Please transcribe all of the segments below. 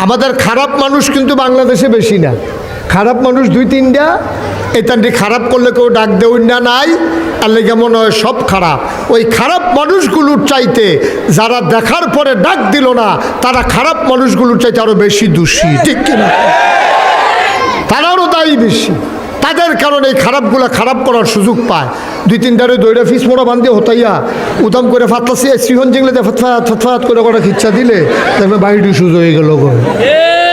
আমাদের খারাপ মানুষ কিন্তু বাংলাদেশে বেশি না। খারাপ মানুষ দুই তিনটা এটা খারাপ করলে কেউ ডাক দেউ না নাই। আর লেগে মনে হয় সব খারাপ। ওই খারাপ মানুষগুলোর চাইতে যারা দেখার পরে ডাক দিল না, তারা খারাপ মানুষগুলোর চাইতে আরও বেশি দোষী। ঠিক কিনা? তারারও দায়ী বেশি। তাদের কারণে এই খারাপগুলো খারাপ করার সুযোগ পায়। দুই তিনটারে দৈরা ফিস মোড়া বান্ধে হতাইয়া উদাম করে ফাতলাসি সিহন জিংলে ফতফাত ফতফাত করে করা খিচ্ছা দিলে দেখবে বাড়িটি সুযোগ হয়ে গেল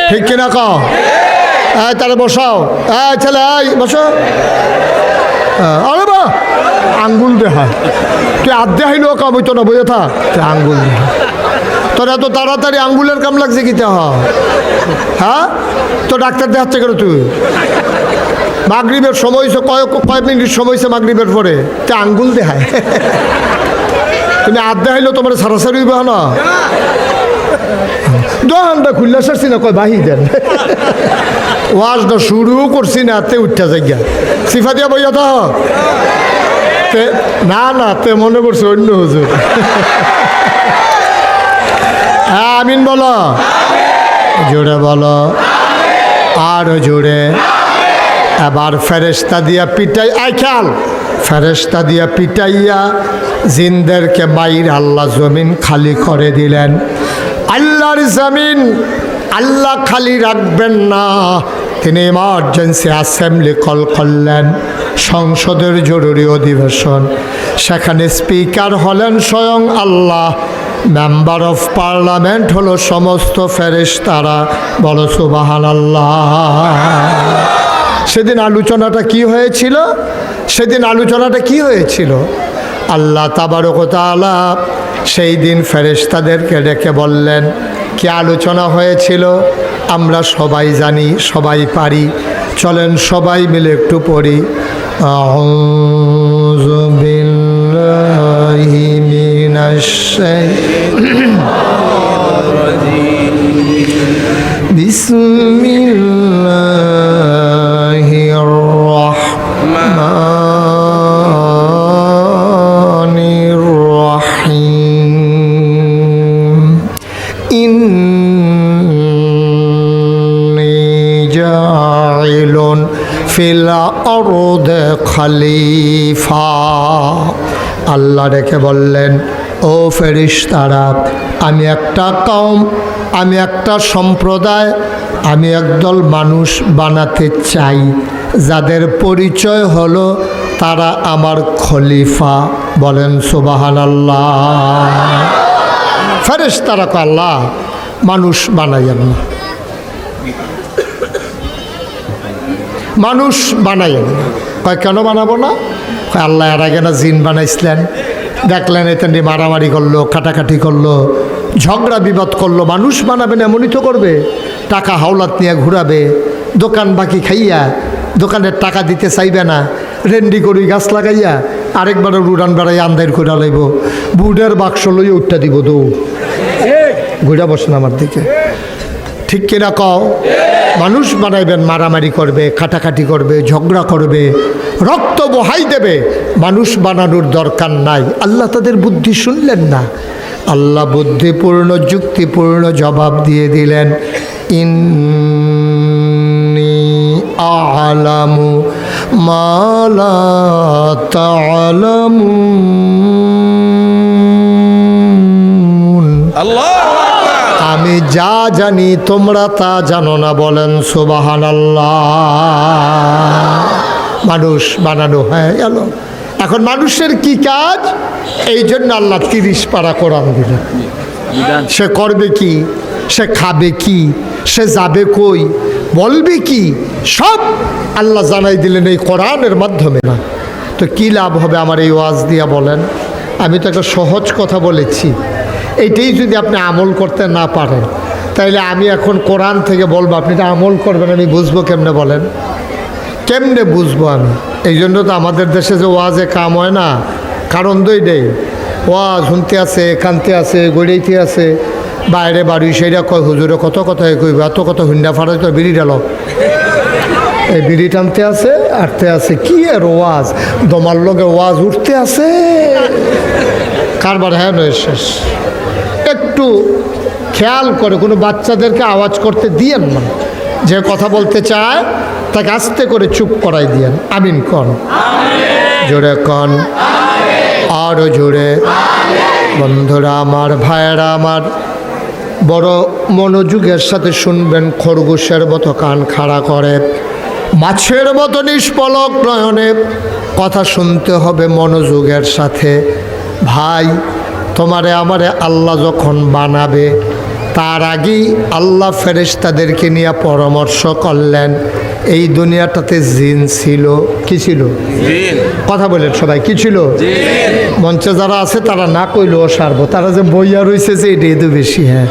ঠিক কিনা কাও? হ্যাঁ তাহলে বসাও। হ্যাঁ ছেলে এই বসো। হ্যাঁ, আরে বা আঙ্গুল দেহা। তুই আধ্যে হাইলেও কাম হইতো না বুঝে থাক আঙ্গুল দেহা। তোর এত তাড়াতাড়ি আঙ্গুলের কাম লাগছে কি তা হ্যাঁ? তো ডাক্তার দেখাচ্ছে কেন তুই? মাগরীবের সময় হইছে কয় কয় মিনিট সময় হয়েছে মাগরীবের পরে? তে আঙ্গুল দেখায়। তুমি আধ দেখাইলেও তোমার সারাসারি হইবে না দোকানটা খুললে সারছি না, কয় বাহি দেন। ওয়াজটা শুরু করছি না, তে উঠতে যাইয়া সিফা দিয়া বইয়া তে না না, তে মনে করছে অন্য হুজুর। হ্যাঁ আমিন বলো। জোরে বলো। আরও জোরে। এবার ফেরেস্তা দিয়া পিটাই আই খেয়াল। ফেরেস্তা দিয়া পিটাইয়া জিনদেরকে বাইর আল্লাহ জমিন খালি করে দিলেন। আল্লাহর জমিন আল্লাহ খালি রাখবেন না। তিনি ইমার্জেন্সি অ্যাসেম্বলি কল করলেন। সংসদের জরুরি অধিবেশন। সেখানে স্পিকার হলেন স্বয়ং আল্লাহ। মেম্বার অফ পার্লামেন্ট হলো সমস্ত ফেরেশতারা। বলো সুবাহান সেদিন আলোচনাটা কি হয়েছিল? সেদিন আলোচনাটা কি হয়েছিল? আল্লাহ তাবারকতালা সেই দিন ফেরেশতাদেরকে ডেকে বললেন, কি আলোচনা হয়েছিল? আমরা সবাই জানি, সবাই পারি। চলেন সবাই মিলে একটু পড়ি। আউযু ফিলা খালিফা। আল্লাহ রেখে বললেন, ও ফেরিস তারা আমি একটা কম আমি একটা সম্প্রদায়, আমি একদল মানুষ বানাতে চাই। যাদের পরিচয় হলো তারা আমার খলিফা। বলেন সুবাহান আল্লাহ ফেরিস তারা আল্লাহ, মানুষ বানাইয়েন না। মানুষ বানাইয়েন না কয়, কেন বানাবো না? আল্লাহ এর আগে না জিন বানাইছিলেন। দেখলেন এতেন মারামারি করল, কাটাকাটি করল, ঝগড়া বিবাদ করল, মানুষ বানাবেন এমনই তো করবে। টাকা হাওলাত নিয়ে ঘুরাবে, দোকান বাকি খাইয়া, দোকানের টাকা দিতে চাইবে না, রেন্ডি করি গাছ লাগাইয়া আরেকবার উড়ান বেড়াই আন্দার করে লাইব। বুডের বাক্স লইয়া উঠটা দিব দৌ ঘুরা বসেন আমার দিকে। ঠিক কিনা কও? মানুষ বানাইবেন, মারামারি করবে কাটাকাটি করবে, ঝগড়া করবে, রক্ত বহাই দেবে। মানুষ বানানোর দরকার নাই। আল্লাহ তাদের বুদ্ধি শুনলেন না। আল্লাহ বুদ্ধিপূর্ণ, যুক্তিপূর্ণ জবাব দিয়ে দিলেন, ইন্নি আলামু মালা আল্লাহ! আমি যা জানি তোমরা তা জানো না বলেন সুবাহান মানুষ বানানো হয়ে গেল। এখন মানুষের কি কাজ? এই জন্য আল্লাহ তিরিশ পারা কোরআন দিলেন। সে করবে কি? সে খাবে কি? সে যাবে কই? বলবে কি? সব আল্লাহ জানাই দিলেন এই কোরআনের মাধ্যমে। না তো কি লাভ হবে আমার এই ওয়াজ দিয়া বলেন? আমি তো একটা সহজ কথা বলেছি। এইটাই যদি আপনি আমল করতে না পারেন, তাইলে আমি এখন কোরআন থেকে বলব, আপনি এটা আমল করবেন, আমি বুঝব কেমনে বলেন? কেমনে বুঝব আমি? এই জন্য তো আমাদের দেশে যে ওয়াজে কাম হয় না, কারণ দই নেই ওয়াজ শুনতে আছে, কানতে আছে, গড়াইতে আছে, বাইরে বাড়ি সেইটা কয়, হুজুরে কত কথা কইব, এত কথা হুন্ডা ফাড়াই তো বিড়ি ডালো এই বিড়ি টানতে আছে, আটতে আছে, কি আর ওয়াজ? দমার লগে ওয়াজ উঠতে আছে। কারবার হ্যাঁ নয় শেষ। একটু খেয়াল করে, কোনো বাচ্চাদেরকে আওয়াজ করতে দিয়েন না। যে কথা বলতে চায়, তাকে আস্তে করে চুপ করাই দিয়েন। আমিন কন। জোরে কন। আরও জোরে। বন্ধুরা আমার, ভাইয়েরা আমার, বড় মনোযোগের সাথে শুনবেন, খরগোশের মতো কান খাড়া করে, মাছের মতো নিষ্পলক নয়নে। কথা শুনতে হবে মনোযোগের সাথে। ভাই তোমারে আমারে আল্লাহ যখন বানাবে তার আগেই আল্লাহ ফেরেশতাদেরকে নিয়ে পরামর্শ করলেন। এই দুনিয়াটাতে জিন ছিল কি ছিল? কথা বলেন সবাই কি ছিল? মঞ্চে যারা আছে তারা না কইলেও সারবো। তারা যে বইয়া রয়েছে যে এটাই তো বেশি হ্যাঁ।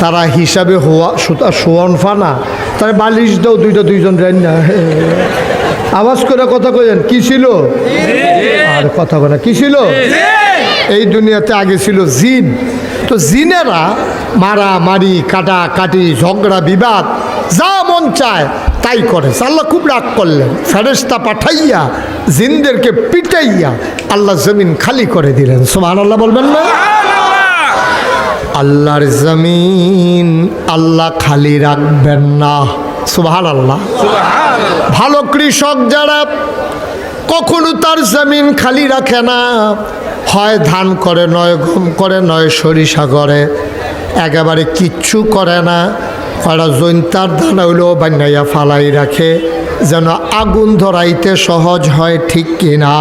তারা হিসাবে হওয়া সুতা সোয়ান ফানা তারা বালিশ দাও দুইটা দুইজন যাই না আওয়াজ করে কথা কইলেন কি ছিল? আর কথা বলে কি ছিল? এই দুনিয়াতে আগে ছিল জিন। তো জিনেরা মারা মারি কাটা কাটি ঝগড়া বিবাদ যা মন চায় তাই করে। আল্লাহ খুব রাগ করলেন। ফেরেস্তা পাঠাইয়া জিনদেরকে পিটাইয়া আল্লাহ জমিন খালি করে দিলেন। সোমান আল্লাহ বলবেন না? আল্লাহর জমিন আল্লাহ খালি রাখবেন না। সুবহান আল্লাহ ভালো কৃষক যারা কখনো তার জমিন খালি রাখে না। হয় ধান করে নয়, গম করে নয়, সরিষা করে। একেবারে কিচ্ছু করে না। কয়টা জৈন্তার ধান হইলেও বান্যাইয়া ফালাই রাখে। যেন আগুন ধরাইতে সহজ হয় ঠিক কিনা।